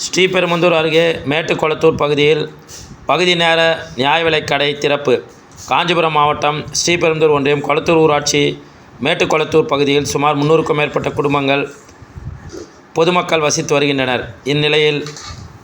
ஸ்ரீபெரும்புதூர் அருகே மேட்டுக்குளத்தூர் பகுதியில் பகுதி நேர நியாய விலைக் கடை திறப்பு. காஞ்சிபுரம் மாவட்டம் ஸ்ரீபெரும்புதூர் ஒன்றியம் கொளத்தூர் ஊராட்சி மேட்டுக்குளத்தூர் பகுதியில் சுமார் முன்னூறுக்கும் மேற்பட்ட குடும்பங்கள் பொதுமக்கள் வசித்து வருகின்றனர். இந்நிலையில்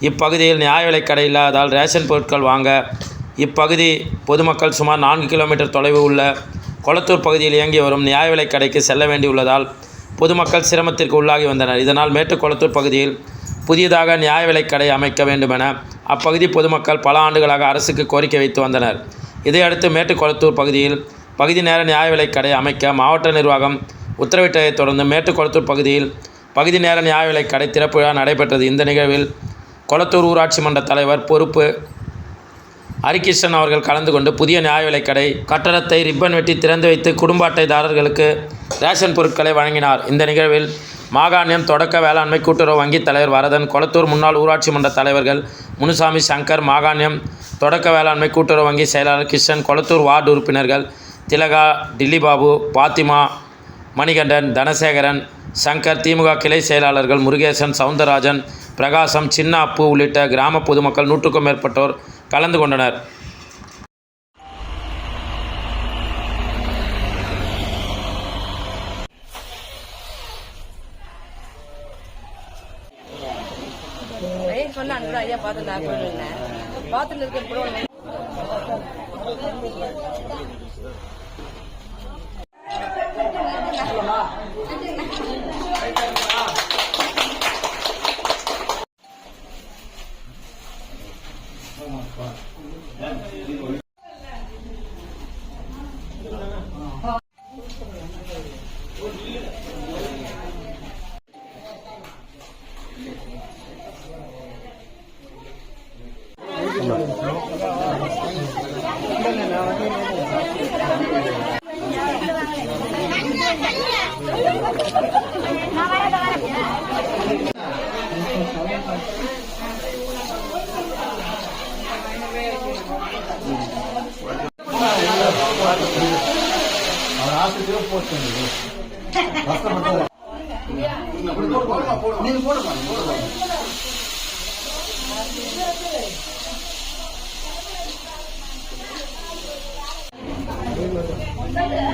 இப்பகுதியில் நியாய விலைக் கடை இல்லாததால் ரேஷன் பொருட்கள் வாங்க இப்பகுதி பொதுமக்கள் சுமார் நான்கு கிலோமீட்டர் தொலைவு உள்ள கொளத்தூர் பகுதியில் இயங்கி வரும் நியாய விலைக்கடைக்கு செல்ல வேண்டியுள்ளதால் பொதுமக்கள் சிரமத்திற்கு உள்ளாகி வந்தனர். இதனால் மேட்டுக்குளத்தூர் பகுதியில் புதியதாக நியாய விலைக் கடை அமைக்க வேண்டுமென அப்பகுதி பொதுமக்கள் பல ஆண்டுகளாக அரசுக்கு கோரிக்கை வைத்து வந்தனர். இதையடுத்து மேட்டுக்குளத்தூர் பகுதியில் பகுதி நேர நியாய விலைக் கடை அமைக்க மாவட்ட நிர்வாகம் உத்தரவிட்டதைத் தொடர்ந்து மேட்டுக்குளத்தூர் பகுதியில் பகுதி நேர நியாய விலைக் கடை திறப்பு விழா நடைபெற்றது. இந்த நிகழ்வில் கொளத்தூர் ஊராட்சி மன்ற தலைவர் பொறுப்பு ஹரிகிருஷ்ணன் அவர்கள் கலந்து கொண்டு புதிய நியாய விலைக் கடை கட்டடத்தை ரிப்பன் வெட்டி திறந்து வைத்து குடும்ப அட்டைதாரர்களுக்கு ரேஷன் பொருட்களை வழங்கினார். இந்த நிகழ்வில் மாகாணியம் தொடக்க வேளாண்மை கூட்டுறவு வங்கி தலைவர் வரதன் கொளத்தூர் முன்னாள் ஊராட்சி மன்ற தலைவர்கள் முனுசாமி சங்கர் மாகாணியம் தொடக்க வேளாண்மை கூட்டுறவு வங்கி செயலாளர் கிருஷ்ணன் கொளத்தூர் வார்டு உறுப்பினர்கள் திலகா டில்லிபாபு பாத்திமா மணிகண்டன் தனசேகரன் சங்கர் திமுக கிளை செயலாளர்கள் முருகேசன் சவுந்தரராஜன் பிரகாசம் சின்ன அப்பு உள்ளிட்ட கிராம பொதுமக்கள் நூற்றுக்கும் மேற்பட்டோர் கலந்து கொண்டனர். ஏய் சொன்னாங்க ஐயா பார்த்து நான் சொல்லுங்க பார்த்துட்டு இருக்க கூட நீங்க போடுங்க போடுங்க Bye-bye.